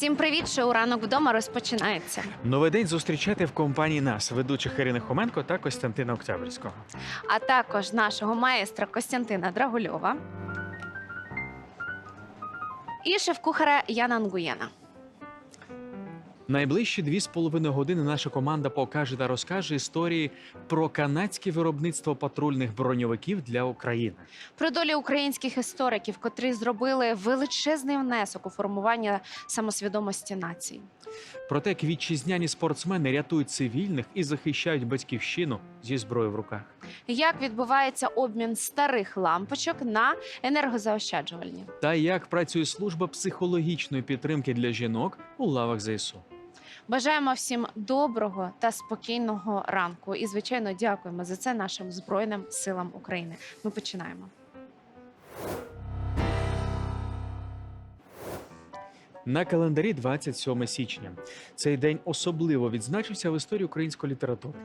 Всім привіт! Шоу ранок вдома розпочинається. Новий день зустрічати в компанії нас, ведучих Ірини Хоменко та Костянтина Октябрьського. А також нашого маестра Костянтина Драгульова і шеф-кухаря Яна Ангуєна. Найближчі дві з половиною години наша команда покаже та розкаже історії про канадське виробництво патрульних броньовиків для України. Про долі українських істориків, котрі зробили величезний внесок у формування самосвідомості нації. Про те, як вітчизняні спортсмени рятують цивільних і захищають батьківщину зі зброєю в руках. Як відбувається обмін старих лампочок на енергозаощаджувальні? Та як працює служба психологічної підтримки для жінок у лавах ЗСУ. Бажаємо всім доброго та спокійного ранку. І, звичайно, дякуємо за це нашим Збройним силам України. Ми починаємо. На календарі 27 січня. Цей день особливо відзначився в історії української літератури.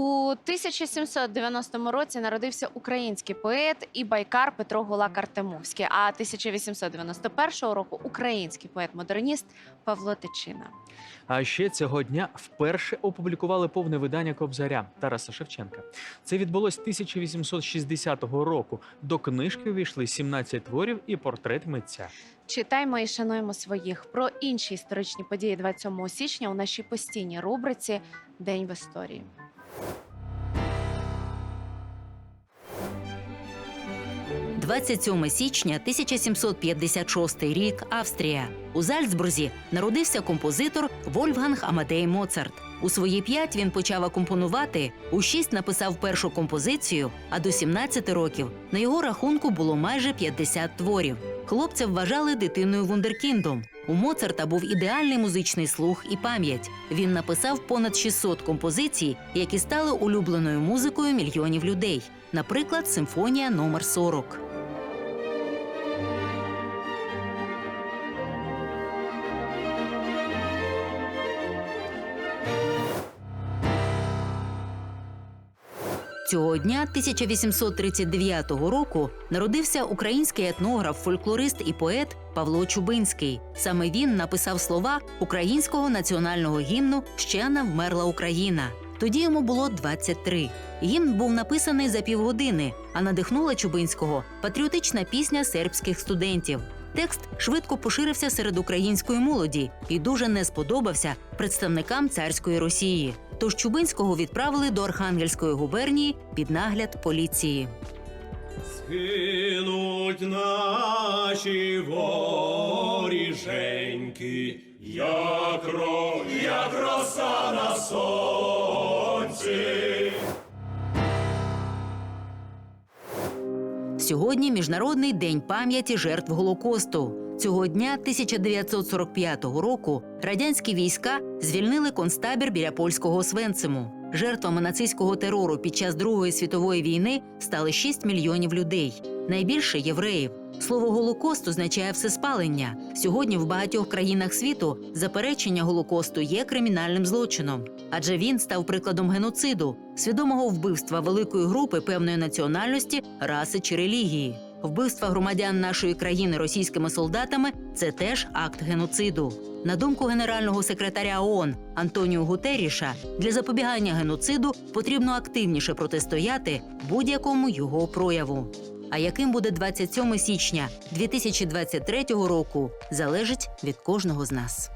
У 1790 році народився український поет і байкар Петро Гулак Артемовський. А 1891 року український поет-модерніст Павло Тичина. А ще цього дня вперше опублікували повне видання Кобзаря Тараса Шевченка. Це відбулось 1860 року. До книжки увійшли 17 творів і портрет митця. Читаймо і шануємо своїх про інші історичні події 27 січня у нашій постійній рубриці День в історії. – 27 січня 1756 рік. Австрія. У Зальцбурзі народився композитор Вольфганг Амадей Моцарт. У свої п'ять він почав акомпонувати, у шість написав першу композицію, а до 17 років на його рахунку було майже 50 творів. Хлопця вважали дитиною вундеркіндом. У Моцарта був ідеальний музичний слух і пам'ять. Він написав понад 600 композицій, які стали улюбленою музикою мільйонів людей. Наприклад, симфонія номер 40. Цього дня 1839 року народився український етнограф, фольклорист і поет Павло Чубинський. Саме він написав слова українського національного гімну Ще не вмерла Україна. Тоді йому було 23. Гімн був написаний за півгодини, а надихнула Чубинського патріотична пісня сербських студентів. Текст швидко поширився серед української молоді і дуже не сподобався представникам царської Росії. Тож Чубинського відправили до Архангельської губернії під нагляд поліції. Згинуть наші воріженьки, як ро, як роса на сонці. Сьогодні міжнародний день пам'яті жертв Голокосту. Цього дня 1945 року радянські війська звільнили концтабір біля польського Освенциму. Жертвами нацистського терору під час Другої світової війни стали 6 мільйонів людей. Найбільше євреїв. Слово Голокост означає всеспалення. Сьогодні в багатьох країнах світу заперечення Голокосту є кримінальним злочином, адже він став прикладом геноциду, свідомого вбивства великої групи певної національності, раси чи релігії. Вбивства громадян нашої країни російськими солдатами це теж акт геноциду. На думку генерального секретаря ООН Антоніо Гутеріша, для запобігання геноциду потрібно активніше протистояти будь-якому його прояву. А яким буде 27 січня 2023 року, залежить від кожного з нас.